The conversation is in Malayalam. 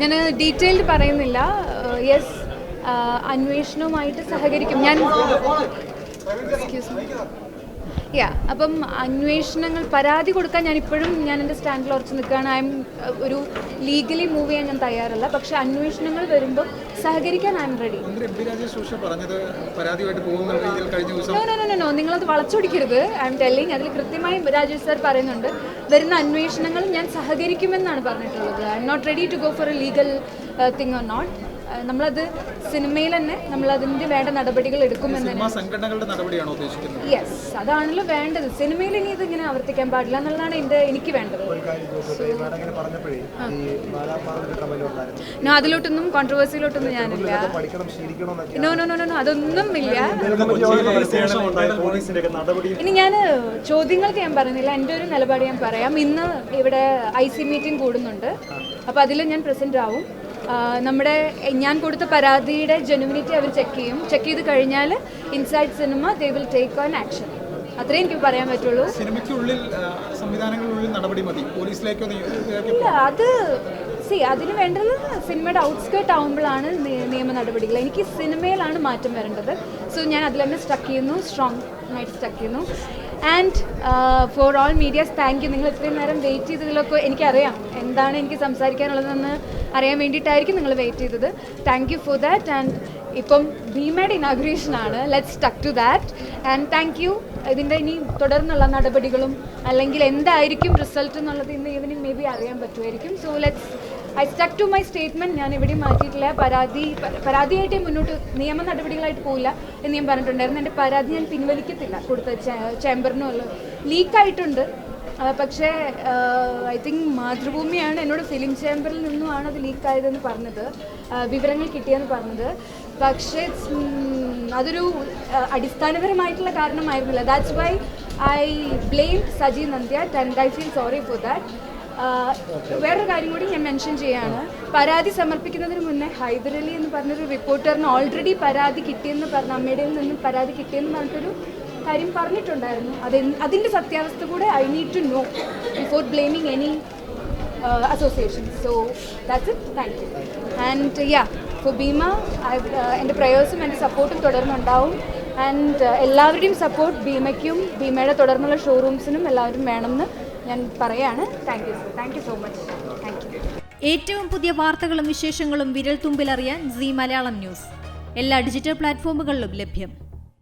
ഞാൻ ഡീറ്റെയിൽഡ് പറയുന്നില്ല. യെസ് അന്വേഷണവുമായിട്ട് സഹകരിക്കും. ഞാൻ എക്സ്ക്യൂസ് മീ യാ അപ്പം അന്വേഷണങ്ങൾ പരാതി കൊടുക്കാൻ ഞാൻ ഇപ്പോഴും ഞാൻ എന്റെ സ്റ്റാൻഡിൽ ഉറച്ചു നിൽക്കുകയാണ്. ഐ എം ഒരു ലീഗലി മൂവ് ചെയ്യാൻ ഞാൻ തയ്യാറല്ല. പക്ഷെ അന്വേഷണങ്ങൾ വരുമ്പോൾ സഹകരിക്കാൻ ഐ എം റെഡി നിങ്ങളത് വളച്ചൊടിക്കരുത്. ഐ എം ടെല്ലിങ് അതിൽ കൃത്യമായി രാജേഷ് സാർ പറയുന്നുണ്ട്. വരുന്ന അന്വേഷണങ്ങൾ ഞാൻ സഹകരിക്കുമെന്നാണ് പറഞ്ഞിട്ടുള്ളത്. I'm not ready to go for a legal thing or not നമ്മളത് സിനിമയിൽ തന്നെ നമ്മൾ അതിന്റെ വേണ്ട നടപടികൾ എടുക്കുമെന്ന് സംഘടനകളുടെ നടപടിയാണോ ഉദ്ദേശിക്കുന്നത്? യെസ് അതാണല്ലോ വേണ്ടത്. സിനിമയിൽ ഇനി ഇത് ഇങ്ങനെ ആവർത്തിക്കാൻ പാടില്ല എന്നുള്ളതാണ് എന്റെ എനിക്ക് വേണ്ടത്. ഞാൻ അതിലോട്ടൊന്നും കോൺട്രവേഴ്സിയിലോട്ടൊന്നും ഞാനില്ല. നോ നോ നോ നോ അതൊന്നും ഇല്ല. ഇനി ഞാൻ ചോദ്യങ്ങൾക്ക് ഞാൻ പറയുന്നില്ല. എന്റെ ഒരു നിലപാട് ഞാൻ പറയാം. ഇന്ന് ഇവിടെ ഐ സി മീറ്റിംഗ് കൂടുന്നുണ്ട്. അപ്പോൾ അതിൽ ഞാൻ പ്രസന്റ് ആവും നമ്മുടെ ഞാൻ കൊടുത്ത പരാതിയുടെ ജെനുവിനിറ്റി അവർ ചെക്ക് ചെയ്യും. ചെക്ക് ചെയ്ത് കഴിഞ്ഞാൽ inside cinema they will take on action അത്രേ എനിക്ക് പറയാൻ പറ്റുള്ളൂ. സിനിമയ്ക്കുള്ളിൽ ആ, സംവിധാനങ്ങളുള്ളിൽ നടപടി മതി. പോലീസിലേക്കോ ഇല്ല അത് സി അതിന് വേണ്ടത് സിനിമയുടെ ഔട്ട്സ്കേർട്ട് ആവുമ്പോഴാണ് നിയമ നടപടികൾ. എനിക്ക് സിനിമയിലാണ് മാറ്റം വരേണ്ടത്. സോ ഞാൻ അതിൽ തന്നെ സ്റ്റക്ക് ചെയ്യുന്നു. സ്ട്രോങ് ആയിട്ട് സ്റ്റക്ക് ചെയ്യുന്നു. And for all medias thank you നിങ്ങൾ ഇത്രയും നേരം വെയിറ്റ് ചെയ്തതിലൊക്കെ എനിക്കറിയാം. എന്താണ് എനിക്ക് സംസാരിക്കാനുള്ളതെന്ന് അറിയാൻ വേണ്ടിയിട്ടായിരിക്കും നിങ്ങൾ വെയിറ്റ് ചെയ്തത്. Thank you for that and ഇപ്പം ഭീമയുടെ ഇനാഗ്രേഷൻ ആണ്. Let's stuck to that and thank you ഇതിന്റെ ഇനി തുടർന്നുള്ള നടപടികളും അല്ലെങ്കിൽ എന്തായിരിക്കും റിസൾട്ട് എന്നുള്ളത് ഇന്ന് ഈവനിങ് മേ ബി അറിയാൻ പറ്റുമായിരിക്കും. So let's I stuck to my statement ഞാൻ എവിടെയും മാറ്റിയിട്ടില്ല. പരാതി പരാതിയായിട്ടേ മുന്നോട്ട് നിയമ നടപടികളായിട്ട് പോയില്ല എന്ന് ഞാൻ പറഞ്ഞിട്ടുണ്ടായിരുന്നു. എന്റെ പരാതി ഞാൻ പിൻവലിക്കത്തില്ല. കൊടുത്ത ചേംബറിനുള്ള ലീക്കായിട്ടുണ്ട് പക്ഷേ ഐ തിങ്ക് മാതൃഭൂമിയാണ്. എന്നോട് ഫിലിം ചേംബറിൽ നിന്നുമാണ് അത് ലീക്കായതെന്ന് പറഞ്ഞത്. ആ, വിവരങ്ങൾ കിട്ടിയെന്ന് പറഞ്ഞത്. പക്ഷേ അതൊരു അടിസ്ഥാനപരമായിട്ടുള്ള കാരണമായിരുന്നില്ല. That's why I blame Saji Nandya and I feel sorry for that വേറൊരു കാര്യം കൂടി ഞാൻ മെൻഷൻ ചെയ്യാണ്. പരാതി സമർപ്പിക്കുന്നതിന് മുന്നേ ഹൈദരലി എന്ന് പറഞ്ഞൊരു റിപ്പോർട്ടറിന് ഓൾറെഡി പരാതി കിട്ടിയെന്ന് പറഞ്ഞ അമ്മയുടെ നിന്ന് പരാതി കിട്ടിയെന്ന് പറഞ്ഞിട്ടൊരു കാര്യം പറഞ്ഞിട്ടുണ്ടായിരുന്നു. അത് അതിന്റെ സത്യാവസ്ഥ കൂടെ I need to know before blaming any association so that's it thank you and yeah for Bheema എന്റെ പ്രയേഴ്സും എന്റെ സപ്പോർട്ടും തുടർന്നുണ്ടാവും. ആൻഡ് എല്ലാവരുടെയും സപ്പോർട്ട് ഭീമയ്ക്കും ഭീമയുടെ തുടർന്നുള്ള ഷോറൂംസിനും എല്ലാവരും വേണമെന്ന് ഞാൻ പറയാണ്. Thank you thank you so much thank you ഏറ്റവും പുതിയ വാർത്തകളും വിശേഷങ്ങളും വിരൽ തുമ്പിലറിയാൻ സി മലയാളം ന്യൂസ്. എല്ലാ ഡിജിറ്റൽ പ്ലാറ്റ്ഫോമുകളിലും ലഭ്യം.